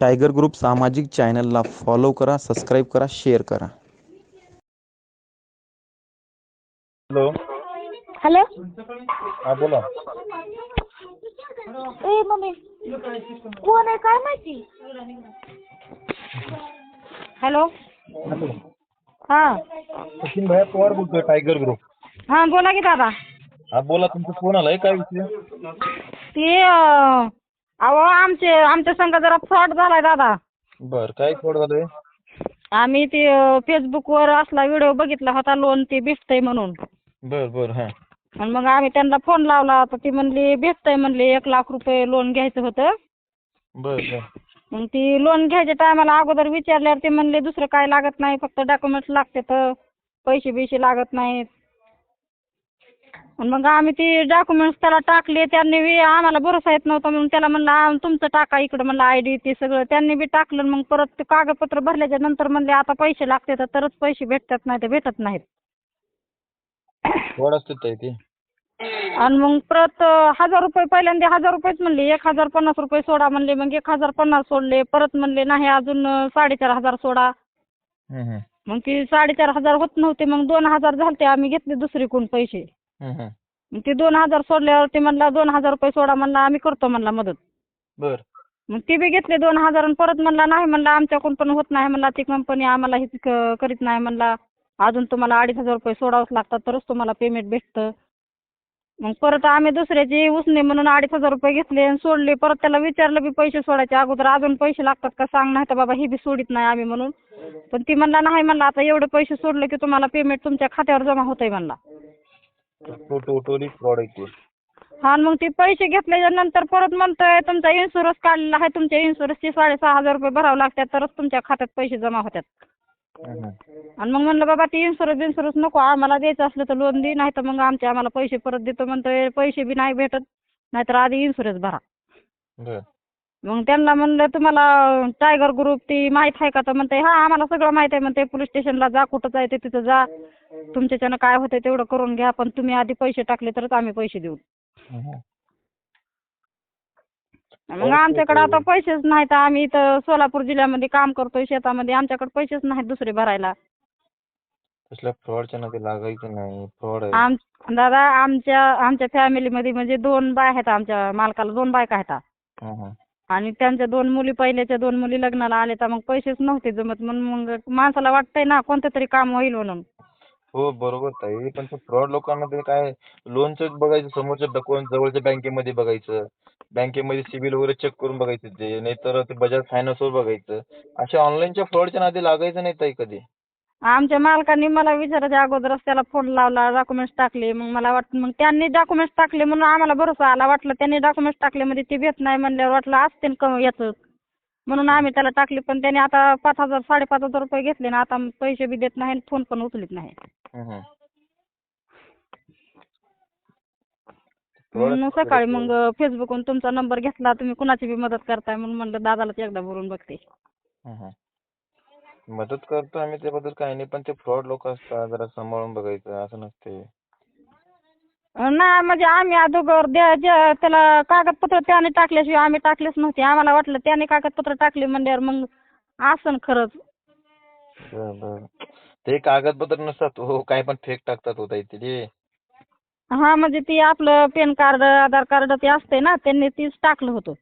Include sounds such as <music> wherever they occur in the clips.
Tiger group सामाजिक चॅनलला follow करा सबस्क्राईब करा शेअर करा. हॅलो हॅलो हा बोला. ए मम्मी. कोण आहे? काय माहिती? Hello hello. हा. सचिन भैया पवार बोलतोय टायगर ग्रुप हा बोला की दादा. हा बोला तुमचा फ़ोन आलाय काय विषय? ते अं, अहो आमचे आमच्या संघ जरा फ्रॉड झालाय दादा. बर काय फ्रॉड झालंय? आम्ही ते फेसबुकवर असला व्हिडिओ बघितला होता लोन ते भेटतंय म्हणून. बर बर हा. आणि मग आम्ही त्यांना फोन लावला तर ती म्हणली भेटतंय म्हणली एक लाख रुपये लोन घ्यायचं होतं. बर बर. मग ती लोन घ्यायच्या टायमाला अगोदर विचारल्यावर ते म्हणले दुसरं काय लागत नाही फक्त डॉक्युमेंट्स लागते तर पैसे बिशे लागत नाहीत. आणि मग आम्ही ती डॉक्युमेंट्स त्याला टाकले त्यांनी बी आम्हाला भरोसा येत नव्हता म्हणून त्याला म्हणलं आ, तुमचं टाका इकडं म्हणलं आय डी ते सगळं. त्यांनी बी टाकलं मग परत ते कागदपत्र भरल्याच्या नंतर म्हणले आता पैसे लागते तर तरच पैसे भेटतात नाही तर भेटत नाहीत. फ्रॉड असते ताई ते. आणि मग परत अं, हजार रुपये पहिल्यांदा हजार रुपयेच म्हणले एक हजार पन्नास रुपये सोडा म्हणले मग एक हजार पन्नास सोडले परत म्हणले नाही अजून अं, साडेचार हजार सोडा. हम्म, हम्म, मग ती साडेचार हजार होत नव्हते मग दोन हजार झालते आम्ही घेतले दुसरीकडून पैसे. मग ते दोन हजार सोडल्यावर ते म्हणला दोन हजार रुपये सोडा म्हणला आम्ही करतो म्हणला मदत. बर. मग ते बी घेतले दोन हजार आणि परत म्हणला नाही म्हणला आमच्याकडून पण होत नाही म्हणला ती कंपनी आम्हाला हे क- करीत नाही म्हणला. अजून तुम्हाला अडीच हजार रुपये सोडावंच लागतात तरच तुम्हाला पेमेंट भेटतं. मग परत आम्ही दुसऱ्याची उसने म्हणून अडीच हजार रुपये घेतले आणि सोडले. परत त्याला विचारलं बी पैसे सोडायचे अगोदर अजून पैसे लागतात का सांग नाही तर बाबा हे बी सोडित नाही आम्ही म्हणून. पण ती म्हणला नाही म्हणला आता एवढे पैसे सोडले की तुम्हाला पेमेंट तुमच्या खात्यावर जमा होतंय म्हणला. तो टोटली फ्रॉड आहे हा मग ते पैसे घेतल्याच्या नंतर परत म्हणतोय तुमचा इन्शुरन्स काढलेला आहे तुमच्या इन्शुरन्सचे साडेसहा हजार रुपये भरावे लागतात तरच तुमच्या खात्यात पैसे जमा होतात. आणि मग म्हणलं बाबा ती इन्शुरन्स इन्शुरन्स नको आम्हाला द्यायचं असलं तर लोन दे नाही तर मग आमचे आम्हाला पैसे परत देतो. म्हणतोय पैसे बी नाही भेटत नाहीतर आधी इन्शुरन्स भरा. मग त्यांना म्हणलं तुम्हाला टायगर ग्रुप ती माहीत आहे का? तर म्हणते हा आम्हाला सगळं माहीत आहे. म्हणते पोलीस स्टेशनला जा कुठं जायचं तिथं जा. तुमच्याच्यानं काय होतं तेवढं करून घ्या पण तुम्ही आधी पैसे टाकले तरच आम्ही पैसे देऊ. हम्म. मग आमच्याकडे आता पैसेच नाहीत आम्ही इथं सोलापूर जिल्ह्यामध्ये काम करतोय शेतामध्ये आमच्याकडे पैसेच नाहीत दुसरे भरायला. तसल्या फ्रॉडच्या नादी लागायचं नाही? फ्रॉड आहे. आम दादा आमच्या आमच्या फॅमिलीमध्ये म्हणजे दोन बाय आहेत आमच्या मालकाला दोन बायका आहेत. आणि त्यांच्या दोन मुली पहिल्याच्या दोन मुली लग्नाला आले तर मग पैसेच नव्हते जमत म्हणून मग माणसाला वाटतंय ना कोणतं तरी काम होईल म्हणून. हो बरोबर ताई. पण ते फ्रॉड लोकांना ते काय लोनचं बघायचं समोरच्या डकवून जवळच्या बँकेमध्ये बघायचं. बँकेमध्ये सिबिल वगैरे चेक करून बघायचं ते नाहीतर ते बजाज फायनान्सवर बघायचं. अशा ऑनलाईनच्या फ्रॉडच्या नादी लागायचं नाही ताई कधी. आमच्या मालकांनी मला विचारायच्या अगोदरच त्याला फोन लावला डॉक्युमेंट्स टाकले. मग मला वाटलं मग त्यांनी डॉक्युमेंट्स टाकले म्हणून आम्हाला भरोसा आला. वाटलं त्यांनी डॉक्युमेंट्स टाकले म्हणजे ते भेट नाही म्हणल्यावर वाटलं असते ना याचं? म्हणून आम्ही त्याला टाकले पण त्याने आता पाच हजार साडेपाच हजार रुपये घेतले ना आता पैसे बी देत नाही फोन पण उचलत नाही हम्म. म्हणून सकाळी मग फेसबुकवरून तुमचा नंबर घेतला तुम्ही कुणाची बी मदत करताय म्हणून म्हणलं दादालाच एकदा बोलून बघते हम्म. मदत करतो आम्ही त्याबद्दल काही नाही पण ते फ्रॉड लोक असतात जरा सांभाळून बघायचं असं नसते नाही म्हणजे आम्ही अगोदर द्या ज्या त्याला कागदपत्र त्याने टाकल्याशिवाय आम्ही टाकलेच नव्हते. आम्हाला वाटलं त्याने कागदपत्र टाकले म्हणल्यावर मग असन खरंच. बरं बरं ते कागदपत्र नसतात हो काय पण फेक टाकतात होता इथे ते. हा म्हणजे ती आपलं पॅन कार्ड आधार कार्ड ते असते ना त्यांनी तीच टाकलं होतं.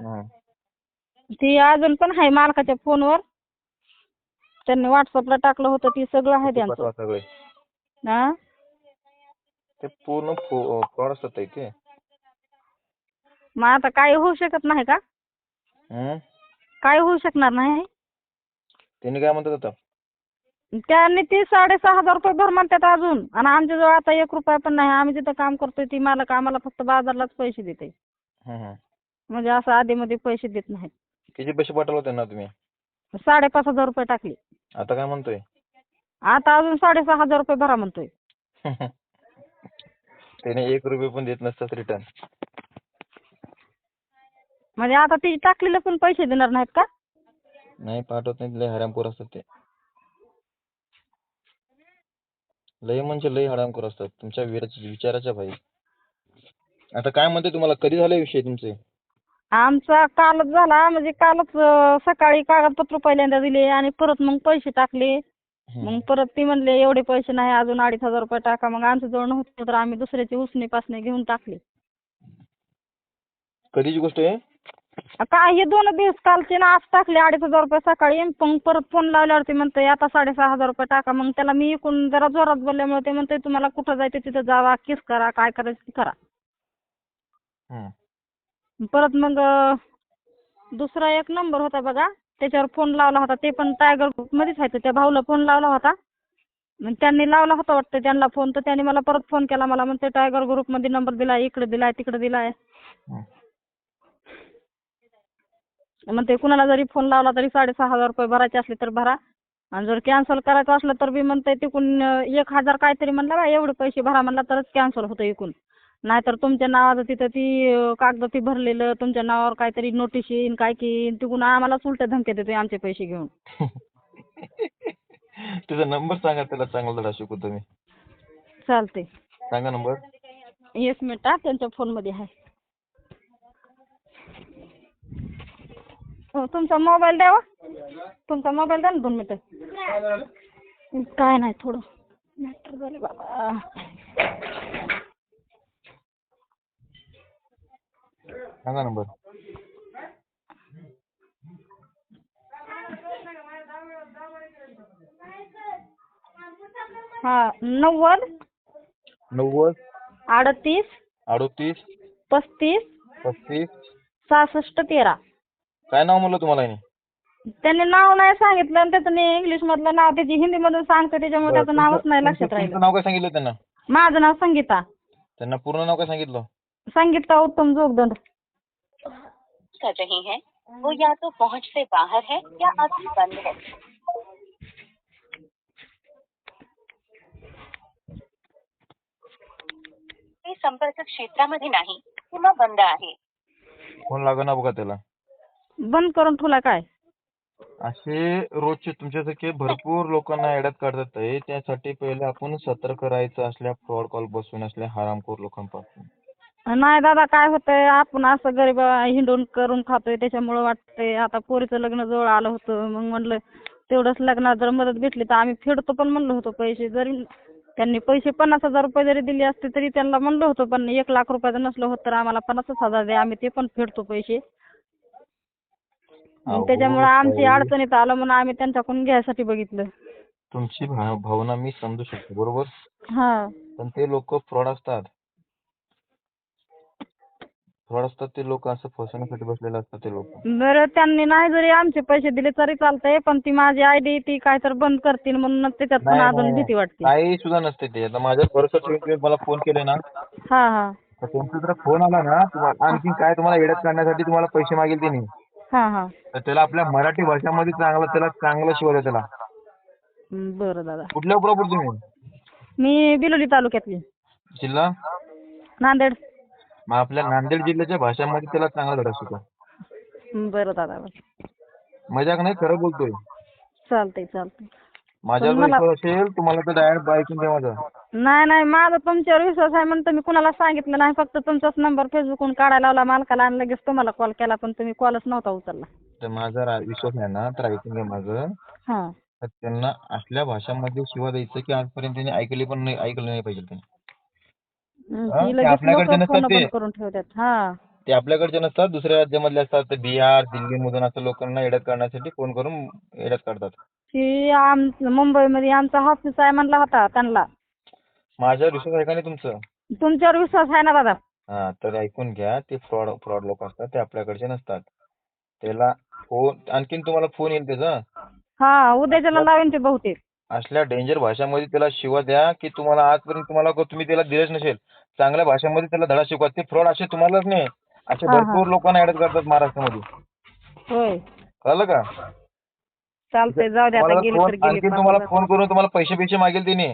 हम्म. ती अजून पण आहे मालकाच्या फोनवर. त्यांनी व्हॉट्सअपला टाकलं होतं ती सगळं आहे त्यांचं. पाठवा सगळे. हा? ते पूर्ण फ्रॉड असतात ताई ते. मग आता काय होऊ शकत नाही का? हम्म? काय होऊ शकणार नाही? त्यांनी काय म्हणतात आता? त्यांनी ती साडेसहा हजार रुपये भर म्हणतात अजून. आणि आमच्याजवळ आता एक रुपया पण नाही. आम्ही जिथं काम करतोय ती मालक आम्हाला फक्त बाजारलाच पैसे देते. म्हणजे असं आधीमध्ये पैसे देत नाहीत. किती पैसे पाठवले त्यांना तुम्ही? साडेपाच हजार रुपये टाकले. आता काय म्हणतोय? आता अजून साडेसहा हजार रुपये भरा म्हणतोय. त्याने एक रुपये पण देत नसतात रिटर्न म्हणजे आता ती टाकलेले पण पैसे देणार नाहीत का? नाही पाठवत नाही लय हरामखोर असतात ते. लय म्हणजे लय हरामखोर असतात. तुमच्या विचाराच्या विचाराच्या भाई आता काय म्हणते तुम्हाला? कधी झाले विषय तुमचे? आमचा कालच झाला. म्हणजे कालच अं, सकाळी कागदपत्र पहिल्यांदा दिले आणि परत मग पैसे टाकले. मग परत ती म्हणले एवढे पैसे नाही अजून अडीच हजार रुपये टाका. मग आमच्या जवळ नव्हते तर आम्ही दुसऱ्याची उसने पासने घेऊन टाकले. कधीची गोष्ट आहे? काय हे दोन दिवस कालचे ना आज टाकले अडीच हजार रुपये सकाळी. मग परत फोन लावल्यावरती म्हणते आता साडेसहा हजार रुपये टाका. मग त्याला मी इकून जरा जोरात बोलल्यामुळे ते म्हणते तुम्हाला कुठं जायचं तिथं जावा किस करा काय करायचं ते करा. परत मग दुसरा एक नंबर होता बघा. त्याच्यावर फोन लावला होता. ते पण टायगर ग्रुपमध्येच आहे त्या भाऊला फोन लावला होता. मग त्यांनी लावला होता वाटतं. त्यांना फोन तर त्यांनी मला परत फोन केला. मला म्हणते टायगर ग्रुपमध्ये नंबर दिलाय इकडे दिलाय तिकडे दिलाय. म्हणते कुणाला जरी फोन लावला तरी साडेसहा हजार रुपये भरायचे असले तर भरा. आणि जर कॅन्सल करायचं असलं तर बी म्हणते तिकून अं, एक हजार काहीतरी म्हणलं बा एवढे पैसे भरा म्हणला तरच कॅन्सल होतं इकून. नाहीतर तुमच्या नावाचं तिथं ती कागद ती भरलेलं तुमच्या नावावर काहीतरी नोटीस येईन काय की येईन तिकून आम्हाला उलट्या धमक्या देतोय आमचे पैसे घेऊन. <laughs> त्याचा नंबर सांगा त्याला चांगला धडा शिकू तुम्ही चालते सांगा नंबर एक मिनिट हा त्यांच्या फोनमध्ये आहे. हो, तुमचा मोबाईल द्यावा. तुमचा मोबाईल द्या ना दोन मिनिटं. काय? नाही थोडं. मॅटर झाले बाबा. सांगा नंबर हा नव्वद. नव्वद. अडतीस. अडोतीस. पस्तीस. पस्तीस. सहासष्ट तेरा. काय नाव म्हणलं तुम्हाला याने? त्यांनी नाव नाही सांगितलं आणि त्याचं मी इंग्लिश मधलं नाव त्याची हिंदी मधून सांगते त्याच्यामुळे त्याचं नावच नाही लक्षात तुमचं राहिलं नाव काय सांगितलं त्यांना? माझं नाव संगीता. त्यांना पूर्ण नाव काय सांगितलं? संगीता उत्तम जोगदंड. कर रही हैं वो या तो पहुँच से बाहर है या अभी बंद है। ते संपर्क क्षेत्रामध्ये नाही किंवा बंद आहे? फ़ोन ना बघा त्याला? बंद करून ठेवला काय? असे रोजचे तुमच्यासारखे भरपूर लोकांना काढतात आहे त्यासाठी पहिले आपण सतर्क राहायचं असल्या फ्रॉड कॉल बसून असल्या हरामखोर लोकांपासून. नाही दादा काय होतंय? आपण असं गरीब हिंडून करून खातोय त्याच्यामुळं वाटतंय आता पोरीचं लग्न जवळ आलं होतं मग म्हणलं तेवढंच लग्नात जर मदत भेटली तर आम्ही फेडतो पण म्हणलं होतं पैसे. जरी त्यांनी पैसे पन्नास हजार रुपये जरी दिले असते तरी त्यांना म्हणलं होतं पण एक लाख रुपयाचं नसलं होतं तर आम्हाला पन्नासच हजार द्या आम्ही ते पण फेडतो पैसे. अहो, त्याच्यामुळं आमची ताई. अडचणीत आलं म्हणून आम्ही त्यांच्याकडून घ्यायसाठी बघितलं. तुमची भावना मी समजू शकतो बरोबर? हा. पण ते लोक फ्रॉड असतात. असतात ते लोक असं फसवण्यासाठी बसलेले असतात ते लोक. बरं त्यांनी नाही जरी आमचे पैसे दिले तरी चालतंय पण ती माझी आयडी ती काय तर बंद करतील म्हणून त्याच्यात पण नाही, अजून नाही. भीती वाटते. काही सुद्धा नसते ते. आता माझ्या भरोसा ठेवून तुम्ही मला फोन केले ना हा हा. तर त्यांचा जर फोन आला ना तुम्हाला आणखी काय तुम्हाला येड्यात काढण्यासाठी तुम्हाला पैसे मागेल त्यांनी. हा हा. तर त्याला आपल्या मराठी भाषामध्ये चांगलं त्याला चांगलं शिवाय त्याला. बरं दादा. कुठल्या प्रॉपर तुम्ही? मी बिलोली तालुक्यातली. जिल्हा? नांदेड. मग आपल्या नांदेड जिल्ह्याच्या भाषामध्ये त्याला चांगला धडा शिका बरं दादा बरं. मजाक नाही खरं बोलतोय. चालतंय चालतंय. माझ्यावर मला- विश्वास असेल तुम्हाला तर डायरेक्ट ऐकून द्या माझा. नाही नाही माझा तुमच्यावर विश्वास आहे म्हणून मी कुणाला सांगितलं नाही फक्त तुमचाच नंबर फेसबुकवरून काढायला लावला मालकाला आणि लगेच तुम्हाला कॉल केला पण तुम्ही कॉलच नव्हता उचलला. तर माझा रा- विश्वास आहे ना तर ऐकून घ्या माझं. हा. तर त्यांना असल्या भाषामध्ये शिवा द्यायचं की आजपर्यंत त्यांनी ऐकली पण नाही ऐकलं नाही पाहिजे त्यांनी. ती ते लगेच आपल्याकडचे नसतात ते. बंद करून ठेवतात. हा. ते आपल्याकडचे नसतात दुसऱ्या राज्यामधले असतात ते बिहार दिल्लीमधून असं लोकांना येड्यात करण्यासाठी फोन करून येड्यात काढतात ती आम मुंबईमध्ये आमचा ऑफिस आहे म्हणला होता त्यांना. माझ्यावर विश्वास आहे का नाही तुमचं? तुमच्यावर विश्वास आहे ना दादा? हा तर ऐकून घ्या ते फ्रॉड फ्रॉड लोक असतात ते आपल्याकडचे नसतात. त्याला फोन आणखीन तुम्हाला फोन येईल त्याचा? हा उद्याच्याला लावेन ते बहुतेक. असल्या डेंजर भाषामध्ये त्याला शिवा द्या की तुम्हाला आजपर्यंत तुम्हाला तुम्ही त्याला दिलेच नसेल. चांगल्या भाषेमध्ये त्याला धडा शिकवा. ते फ्रॉड असे तुम्हालाच नाही. असे. भरपूर लोकांना ऍड करतात महाराष्ट्रामध्ये. कळलं का? चालतंय जाऊ आता तुम्हाला फोन तर गेली आणखीन तुम्हाला फोन करून तुम्हाला पैसे पैसे मागेल त्याने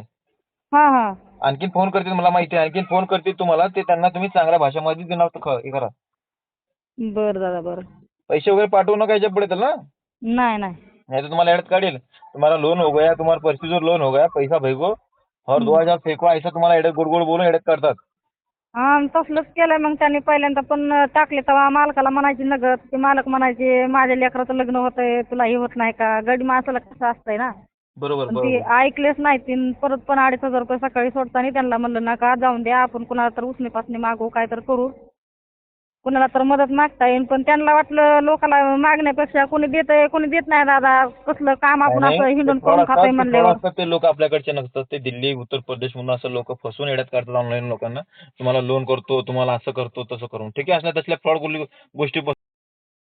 हा हा. आणखीन फोन करतील मला माहिती आहे. आणखीन फोन करतील तुम्हाला. ते त्यांना तुम्ही चांगल्या भाषेमध्ये ख- हे करा. बरं दादा बरं. पैसे वगैरे पाठवू नका याच्यापुढे त्याला. नाही नाही. नहीं तो तुम्हारा एड काढेल तुम्हारा लोन हो गया तुम्हारा लोन हो गया पैसा भेजो और दो हजार फेंको ऐसा तुम्हाला एडत गोड गोड बोलून एडत काढतात हा तसलंच केलंय मग त्यांनी पहिल्यांदा पण टाकले तेव्हा मालकाला म्हणायची नगद ते मालक म्हणायचे माझ्या लेकराचं लग्न होतंय तुला हे होत नाही का? गडी माणसाला कसं असतंय ना? बरोबर पण ते बरोबर. ऐकलेच नाही तीन परत पण अडीच हजार रुपये सकाळी सोडताना त्यांना म्हणलं नका जाऊन द्या आपण कुणाला तर उसने पासने मागू काय तर करू. कुणाला तर मदत मागता येईल पण त्यांना वाटलं लोकाला मागण्यापेक्षा कोणी देतंय कोणी देत नाही दादा. कसलं काम आपण असं हिंडून करून खातोय म्हणल्यावर. असतात ते लोक आपल्याकडचे नसतात. ते दिल्ली उत्तर प्रदेश म्हणून असं लोक फसवून येड्यात काढतात ऑनलाईन लोकांना. तुम्हाला लोन करतो तुम्हाला असं करतो तसं करून. ठीक आहे असल्या तसल्या फ्रॉड गोष्टी